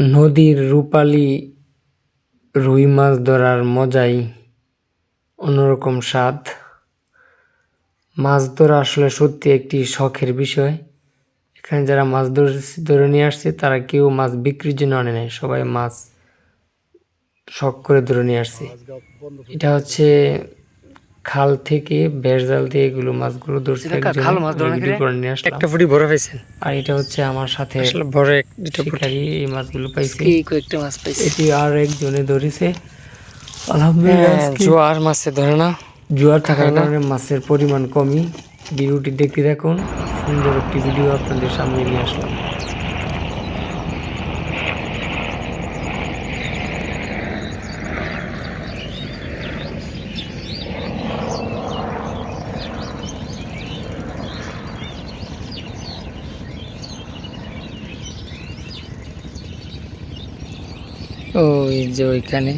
নদীর রূপালি রুই মাছ ধরার মজাই অন্যরকম স্বাদ। মাছ ধরা আসলে সত্যি একটি শখের বিষয়। এখানে যারা মাছ ধরে- ধরে নিয়ে আসছে, তারা কেউ মাছ বিক্রির জন্য আনে নাই। সবাই মাছ শখ করে ধরে নিয়ে আসছে। এটা হচ্ছে খাল থেকে বেশ জাল দিয়ে এগুলো মাছগুলো ধরছে খাল মাছ ভিডিও করে নিয়ে আসলাম। একটা ফুটি বড় পাইছেন আর এটা হচ্ছে আমার সাথে আসলে বড় এক দুটো ফুটি শিকারি এই মাছগুলো পাইছে। এই কয়েকটা মাছ পাইছি। এটি আর একজনে ধরেছে। আলহামদুলিল্লাহ হ্যাঁ, জোয়ার মাছে ধরে না? জোয়ার থাকার কারণে মাছের পরিমাণ কমই। ভিডিওটি দেখতে দেখুন সুন্দর একটি ভিডিও আপনাদের সামনে নিয়ে আসলাম ওই যে ওইখানে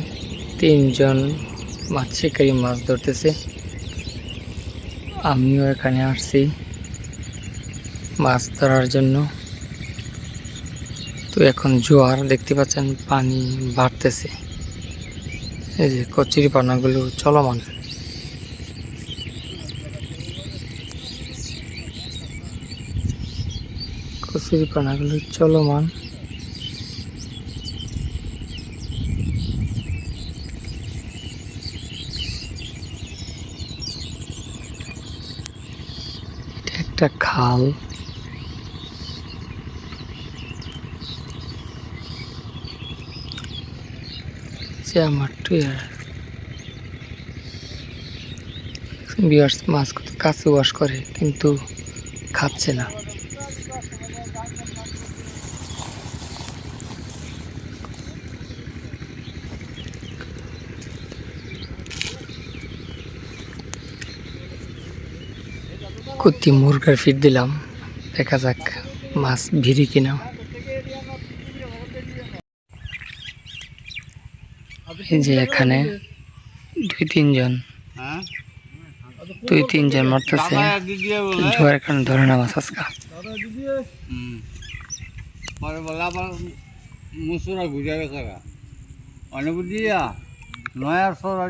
তিনজন মাছ শিকারি মাছ ধরতেছে। আমিও এখানে আসছি মাছ ধরার জন্য। তো এখন জোয়ার দেখতে পাচ্ছেন, পানি বাড়তেছে। এই যে কচুরি পানাগুলো চলমান। কচুরি পানাগুলো চলমান এটা একটা খাল। যে আমার টুয়ার। বিয়ার্স মাছ কাছে ওয়াশ করে কিন্তু খাচ্ছে না। কুত্তি মুরগার ফিট দিলাম। দেখা যাক মাছ ভিড়ি কিনা। এই যে এখানে দুই তিনজন দুই তিনজন মারতেছে। জোয়ার কারণে ধরে না মাছ আজকা। মুসুরা ঘুরে গেছে অনেক দিয়া নয়ার সরা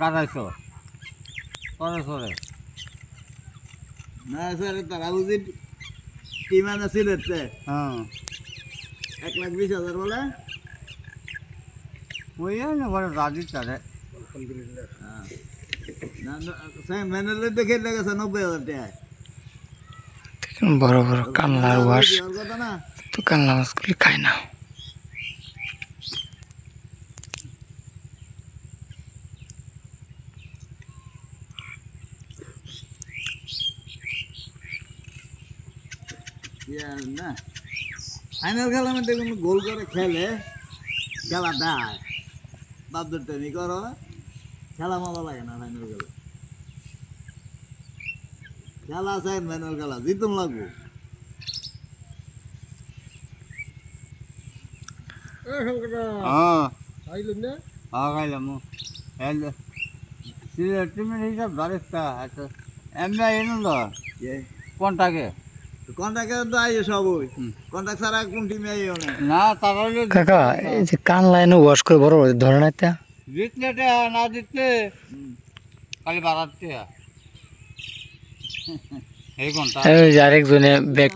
কাটাইছো সরে সরে না স্যার তারা বুঝি কিমান আছিল এতে? হ্যাঁ এক লাখ বিশ হাজার বলে? ওই না বলে রাজি তারে ম্যানেলে দেখে লেগেছে নব্বই হাজার টাকা দেখুন বড় বড় কানলার ওয়াশ। তো কানলা মাছগুলি খায় না। না। ফাইনাল খেলা মধ্যে কোনো গোল করে খেলে খেলা দেয়। বাপ টেনি করো। খেলা মজা লাগে না ফাইনাল খেলা। খেলা আছে ফাইনাল খেলা জিতুম লাগবো। হিসাব ধরেছটা এমনি এনো তো কোনটাকে? কোন কাকা এই যে ওয়াশ করে বড় বড় ধরে না তা? জিতলে না জিতলে খালি আরেকজনে ব্যাগ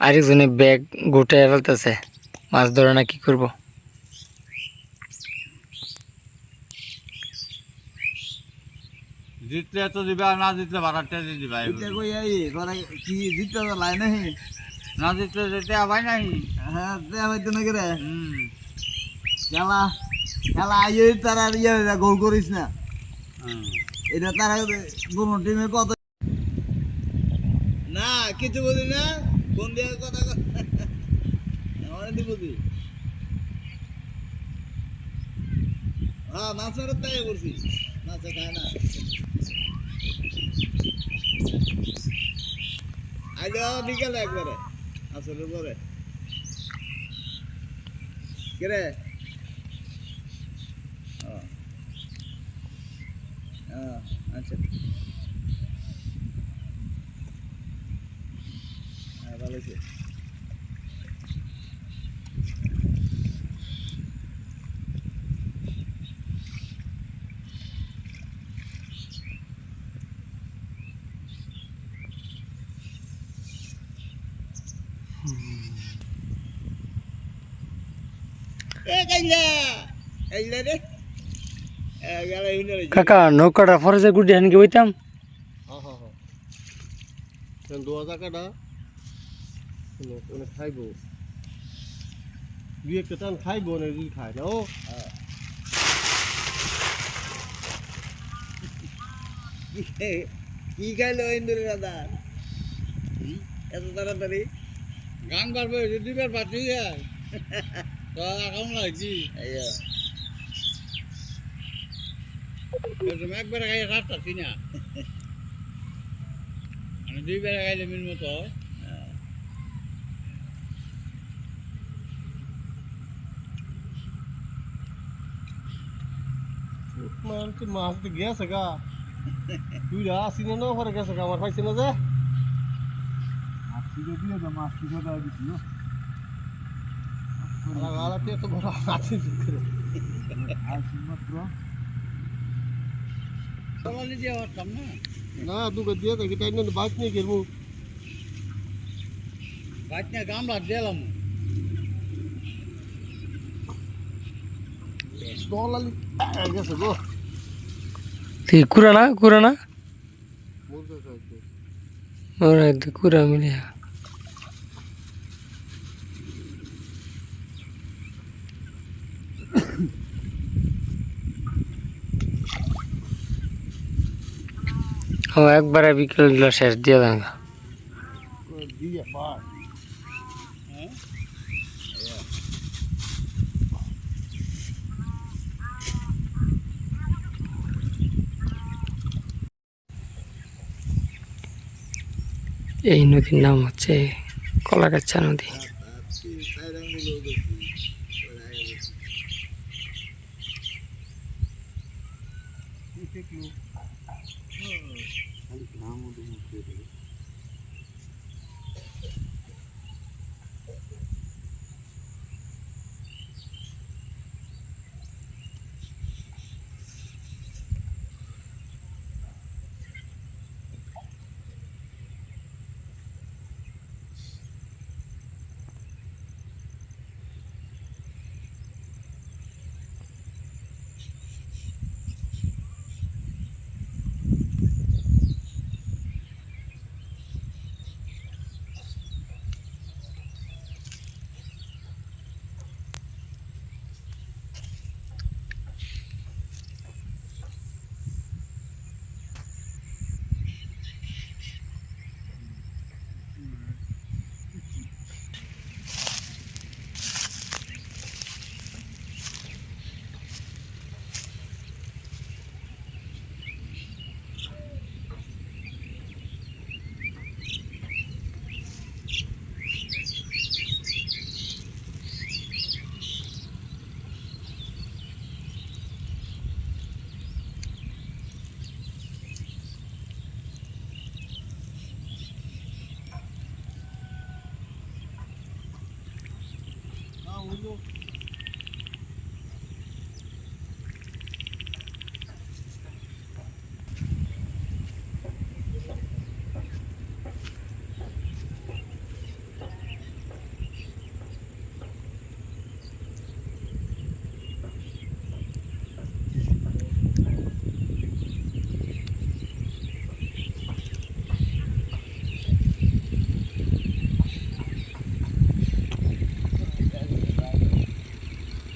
আরেকজনে ব্যাগ গোটায় ফেলতেছে। মাছ ধরে না কি করব? জিতলে তো দিবে না জিতলে বাড়াতে দিবা এটা কই আই তোরা কি জিততে তো লাই নাই না জিতলে যেতে আবাই নাই হ্যাঁ তে হইতো না করে হুম খেলা খেলা আইয়ে তারা ইয়ে গোল করিস না। হুম। এটা তারা দুনো টিমে কত না কিছু বুঝি না? কোন দিয়ে কথা অনেক বুঝি হ্যাঁ মাছ মারার তাই করছি মাছে খায় না। আজ বিকালে আচ্ছা। হ্যাঁ ভালো হয়েছে কাকা নৌকাটা ফরেজে গুডি হানকে বইতাম হ্যাঁ হ্যাঁ হ্যাঁ দোয়া টাকাটা অনেক খাইব দুই একটা টান খাইব না যদি খায় না ও কি খাইলো ইন্দুরে দাদা এত তাড়াতাড়ি গান পারবে দুইবার পাচ্ছি তো এখন লাগছি। একবার খাই রাত পাচ্ছি না মানে দুইবার খাইলে মিল মতো মাছ তো গেছে গা। তুই আসি না ঘরে গেছে গা আমার পাইছি না যে। মাছ দিয়ে দিও তো মাছ দিয়ে দাও দিছিল আলাদা তো বড় আছে আর মাত্র না দুটো দিয়ে থাকি তাই না বাইক নিয়ে গেলবো বাইক না গামলা দিলাম দলালি গেছে গো তুই কুরানা কুরানা বলতে চাইছে ওরা কুরা মিলিয়া ও একবারে বিকেল দিল শেষ দিয়ে দেন। এই নদীর নাম হচ্ছে কলাগাছা নদী। हरि नाम के लिए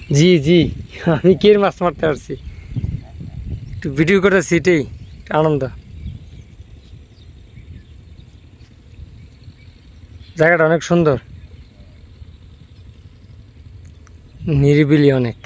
জি জি। আমি কে মাছ মারতে পারছি একটু ভিডিও করেছি এটাই আনন্দ। জায়গাটা অনেক সুন্দর। নিরিবিলি অনেক।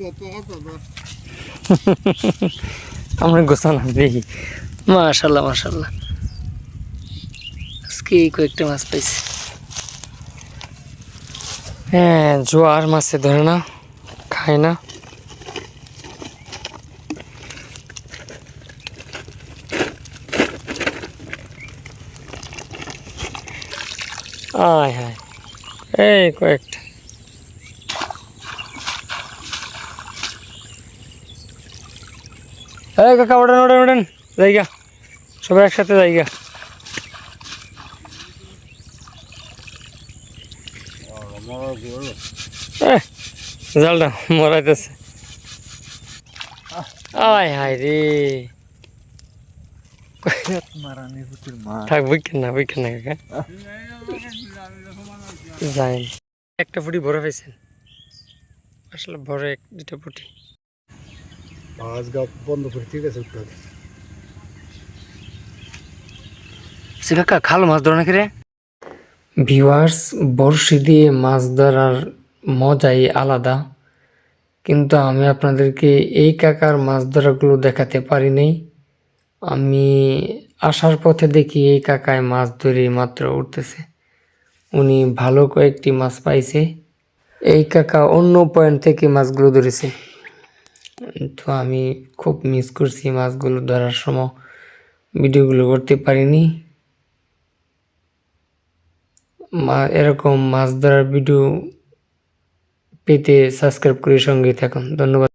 আমরা গোছালাম দেখি মাশাল্লাহ মাশাল্লাহ আজকে কয়েকটা মাছ পাইছি। হ্যাঁ জোয়ার মাছে ধরে না, খায় না। আয় হায়, এই কয়েকটা। এই কাকা, ওঠেন জায়গা। সবাই একসাথে জায়গা। জালটা মরাইতেছে। আয় রে। থাক কাকা। যাই। একটা ফুটি ভরে পাইছেন আসলে ভরে দুটা ফুটি গা বন্ধ করে ঠিক আছে সে কাকা খালো মাছ ধরে নাকি রে? ভিউয়ার্স বড়শি দিয়ে মাছ ধরার মজাই আলাদা। কিন্তু আমি আপনাদেরকে এই কাকার মাছ ধরাগুলো দেখাতে পারি পারিনি। আমি আসার পথে দেখি এই কাকায় মাছ ধরে মাত্র উঠতেছে। উনি ভালো কয়েকটি মাছ পাইছে। এই কাকা অন্য পয়েন্ট থেকে মাছগুলো ধরেছে। তো আমি খুব মিস করছি মাছগুলো ধরার সময়। ভিডিওগুলো করতে পারিনি। মা, এরকম মাছ ধরার ভিডিও পেতে সাবস্ক্রাইব করে সঙ্গে থাকুন। ধন্যবাদ।